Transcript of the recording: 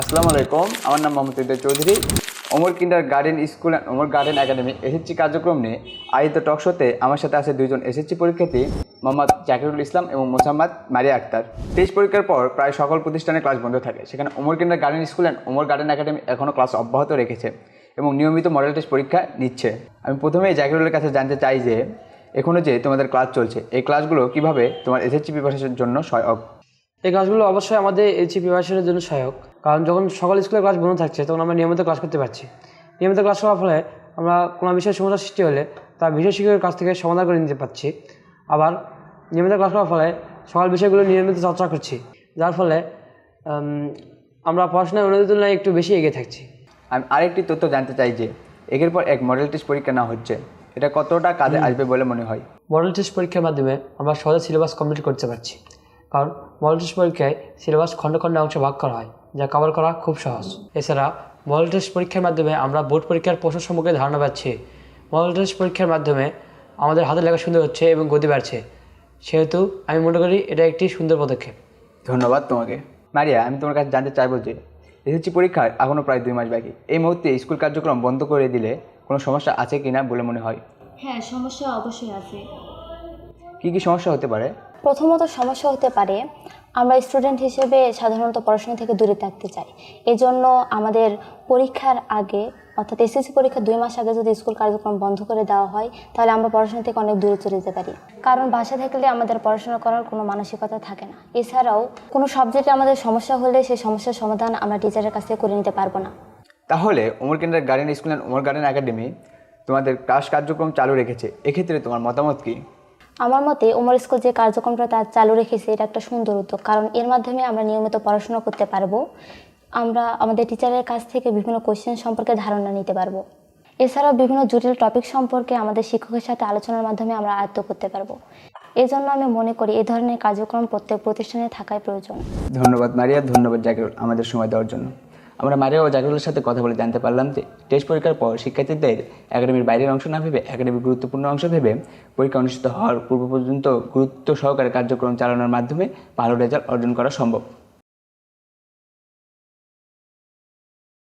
আসসালামু আলাইকুম, আমার নাম Mohammed ইদ্দ Chowdhury. Omar kindergarten school and Omar garden academy SSC কার্যক্রম নিয়ে আয়োজিত টক শোতে আমার সাথে আছে দুইজন এসএসসি পরীক্ষার্থী, মোহাম্মদ জাকিরুল ইসলাম এবং মোসাম্মদ মারিয়া আক্তার। টেস্ট পরীক্ষার পর প্রায় সকল প্রতিষ্ঠানে ক্লাস বন্ধ থাকে। সেখানে Omar kindergarten school and Omar garden academy এখনও ক্লাস অব্যাহত রেখেছে এবং নিয়মিত মডেল টেস্ট পরীক্ষা নিচ্ছে। আমি প্রথমেই জাকিরুলের কাছে জানতে চাই যে এখনও যে তোমাদের ক্লাস চলছে, এই ক্লাসগুলো কীভাবে তোমার এসএসসি প্রিপারেশনের জন্য সহায়ক? এই ক্লাসগুলো অবশ্যই আমাদের এইচি প্রিপারেশনের জন্য সহায়ক। কারণ যখন সকল স্কুলের ক্লাস বন্ধ থাকছে তখন আমরা নিয়মিত ক্লাস করতে পারছি। নিয়মিত ক্লাস করার ফলে আমরা কোনো বিষয়ে সমস্যার সৃষ্টি হলে তা বিষয় শিক্ষকের কাছ থেকে সমাধান করে নিতে পারছি। আবার নিয়মিত ক্লাস করার ফলে সকাল বিষয়গুলো নিয়মিত চর্চা করছি। যার ফলে আমরা পড়াশোনায় অন্যদের তুলনায় একটু বেশি এগিয়ে থাকছি। আমি আরেকটি তথ্য জানতে চাই যে একের পর এক মডেল টেস্ট পরীক্ষা না হচ্ছে। এটা কতটা কাজে আসবে বলে মনে হয়? মডেল টেস্ট পরীক্ষার মাধ্যমে আমরা সহজে সিলেবাস কমপ্লিট করতে পারছি। কারণ মডেল টেস্ট পরীক্ষায় সিলেবাস খণ্ড খণ্ডে অংশে ভাগ করা হয়। যা কভার করা খুব সহজ। এছাড়া মডেল টেস্ট পরীক্ষার মাধ্যমে আমরা বোর্ড পরীক্ষার প্রশ্ন সম্পর্কে ধারণা পাচ্ছি। মডেল টেস্ট পরীক্ষার মাধ্যমে আমাদের হাতের লেখা সুন্দর হচ্ছে এবং গতি বাড়ছে। সেহেতু আমি মনে করি এটা একটি সুন্দর পদক্ষেপ। ধন্যবাদ তোমাকে। মারিয়া আমি তোমার কাছে জানতে চাইব যে এসএসসি পরীক্ষার এখনও প্রায় দুই মাস বাকি। এই মুহূর্তে স্কুল কার্যক্রম বন্ধ করে দিলে কোনো সমস্যা আছে কি না বলে মনে হয়? হ্যাঁ সমস্যা অবশ্যই আছে। কী কী সমস্যা হতে পারে? প্রথমত সমস্যা হতে পারে আমরা স্টুডেন্ট হিসেবে সাধারণত পড়াশোনা থেকে দূরে থাকতে চাই। এজন্য আমাদের পরীক্ষার আগে, অর্থাৎ এসএসসি পরীক্ষার দুই মাস আগে যদি স্কুল কার্যক্রম বন্ধ করে দেওয়া হয়, তাহলে আমরা পড়াশোনা থেকে অনেক দূরে চলে যেতে পারি। কারণ বাসা থাকলে আমাদের পড়াশোনা করার কোনো মানসিকতা থাকে না। এছাড়াও কোনো সাবজেক্টে আমাদের সমস্যা হলে সেই সমস্যার সমাধান আমরা টিচারের কাছ থেকে করে নিতে পারব না। তাহলে ওমর কেন্দ্রের garden school and Omar garden academy তোমাদের ক্লাস কার্যক্রম চালু রেখেছে। এক্ষেত্রে তোমার মতামত কী? আমার মতে ওমর স্কুল যে কার্যক্রমটা তার চালু রেখেছে, এটা একটা সুন্দর উদ্যোগ। কারণ এর মাধ্যমে আমরা নিয়মিত পড়াশোনা করতে পারব। আমরা আমাদের টিচারের কাছ থেকে বিভিন্ন কোশ্চেন সম্পর্কে ধারণা নিতে পারব। এছাড়াও বিভিন্ন জটিল টপিক সম্পর্কে আমাদের শিক্ষকের সাথে আলোচনার মাধ্যমে আমরা আয়ত্ত করতে পারব। এজন্য আমি মনে করি এই ধরনের কার্যক্রম প্রত্যেক প্রতিষ্ঠানে থাকাই প্রয়োজন। ধন্যবাদ মারিয়া, ধন্যবাদ জাকিরুল আমাদের সময় দেওয়ার জন্য। আমরা মারিয়া ও জাকিরুলের সাথে কথা বলে জানতে পারলাম যে টেস্ট পরীক্ষার পর শিক্ষার্থীদের একাডেমির বাইরের অংশ না ভেবে একাডেমির গুরুত্বপূর্ণ অংশ ভেবে পরীক্ষা অনুষ্ঠিত হওয়ার পূর্ব পর্যন্ত গুরুত্ব সহকারে কার্যক্রম চালানোর মাধ্যমে ভালো রেজাল্ট অর্জন করা সম্ভব।